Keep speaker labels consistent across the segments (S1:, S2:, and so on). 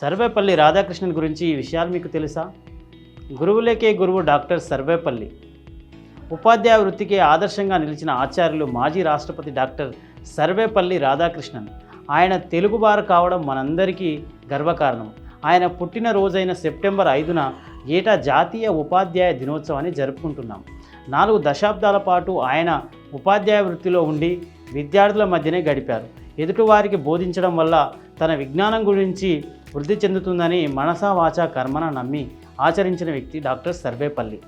S1: సర్వేపల్లి రాధాకృష్ణన్ గురించి ఈ విషయాలు మీకు తెలుసా? గురువులేకే గురువు డాక్టర్ సర్వేపల్లి. ఉపాధ్యాయ వృత్తికి ఆదర్శంగా నిలిచిన ఆచార్యులు మాజీ రాష్ట్రపతి డాక్టర్ సర్వేపల్లి రాధాకృష్ణన్. ఆయన తెలుగువారు కావడం మనందరికీ గర్వకారణం. ఆయన పుట్టినరోజైన సెప్టెంబర్ ఐదున ఏటా జాతీయ ఉపాధ్యాయ దినోత్సవాన్ని జరుపుకుంటున్నాం. నాలుగు దశాబ్దాల పాటు ఆయన ఉపాధ్యాయ వృత్తిలో ఉండి విద్యార్థుల మధ్యనే గడిపారు. ఎదుటివారికి బోధించడం వల్ల తన విజ్ఞానం గురించి వృద్ధి చెందుతుందని మనసా వాచ కర్మన నమ్మి ఆచరించిన వ్యక్తి డాక్టర్ సర్వేపల్లి.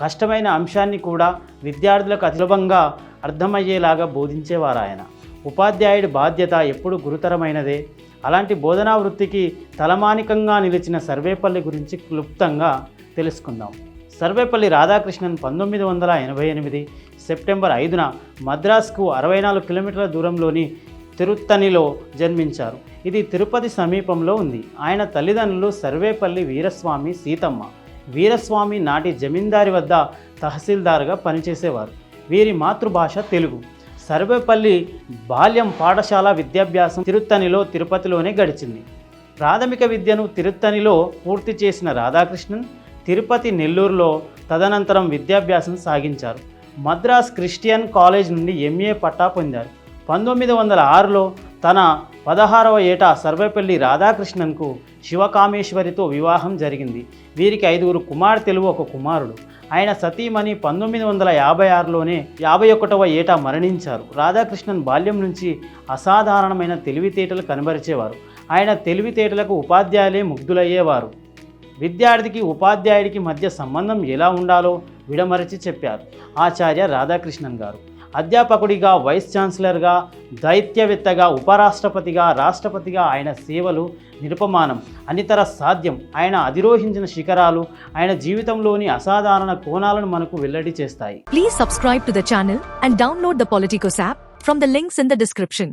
S1: కష్టమైన అంశాన్ని కూడా విద్యార్థులకు సులభంగా అర్థమయ్యేలాగా బోధించేవారు ఆయన ఉపాధ్యాయుడి బాధ్యత ఎప్పుడు గురుతరమైనదే? అలాంటి బోధనా వృత్తికి తలమానికంగా నిలిచిన సర్వేపల్లి గురించి క్లుప్తంగా తెలుసుకుందాం. సర్వేపల్లి రాధాకృష్ణన్ పంతొమ్మిది వందల ఎనభై ఎనిమిది సెప్టెంబర్ ఐదున మద్రాస్కు అరవై నాలుగు కిలోమీటర్ల దూరంలోని తిరుత్తనిలో జన్మించారు. ఇది తిరుపతి సమీపంలో ఉంది. ఆయన తల్లిదండ్రులు సర్వేపల్లి వీరస్వామి సీతమ్మ. వీరస్వామి నాటి జమీందారి వద్ద తహసీల్దార్గా పనిచేసేవారు. వీరి మాతృభాష తెలుగు. సర్వేపల్లి బాల్యం పాఠశాల విద్యాభ్యాసం తిరుత్తనిలో తిరుపతిలోనే గడిచింది. ప్రాథమిక విద్యను తిరుత్తనిలో పూర్తి చేసిన రాధాకృష్ణన్ తిరుపతి నెల్లూరులో తదనంతరం విద్యాభ్యాసం సాగించారు. Madras Christian college M A MA పట్టా పొందారు. పంతొమ్మిది వందల ఆరులో తన పదహారవ ఏట సర్వేపల్లి రాధాకృష్ణన్కు శివకామేశ్వరితో వివాహం జరిగింది. వీరికి ఐదుగురు కుమార్తెలు ఒక కుమారుడు. ఆయన సతీమణి పంతొమ్మిది వందల యాభై ఆరులోనే యాభై ఒకటవ ఏట మరణించారు. రాధాకృష్ణన్ బాల్యం నుంచి అసాధారణమైన తెలివితేటలు కనబరిచేవారు. ఆయన తెలివితేటలకు ఉపాధ్యాయులే ముగ్ధులయ్యేవారు. విద్యార్థికి ఉపాధ్యాయుడికి మధ్య సంబంధం ఎలా ఉండాలో విడమరచి చెప్పారు. ఆచార్య రాధాకృష్ణన్ గారు. అధ్యాపకుడిగా వైస్ ఛాన్సలర్గా దైత్యవేత్తగా ఉపరాష్ట్రపతిగా రాష్ట్రపతిగా ఆయన సేవలు నిరుపమానం అనితర సాధ్యం. ఆయన అధిరోహించిన శిఖరాలు ఆయన జీవితంలోని అసాధారణ కోణాలను మనకు వెల్లడి చేస్తాయి.
S2: Please subscribe to the channel and download the Politicos app from the links in the description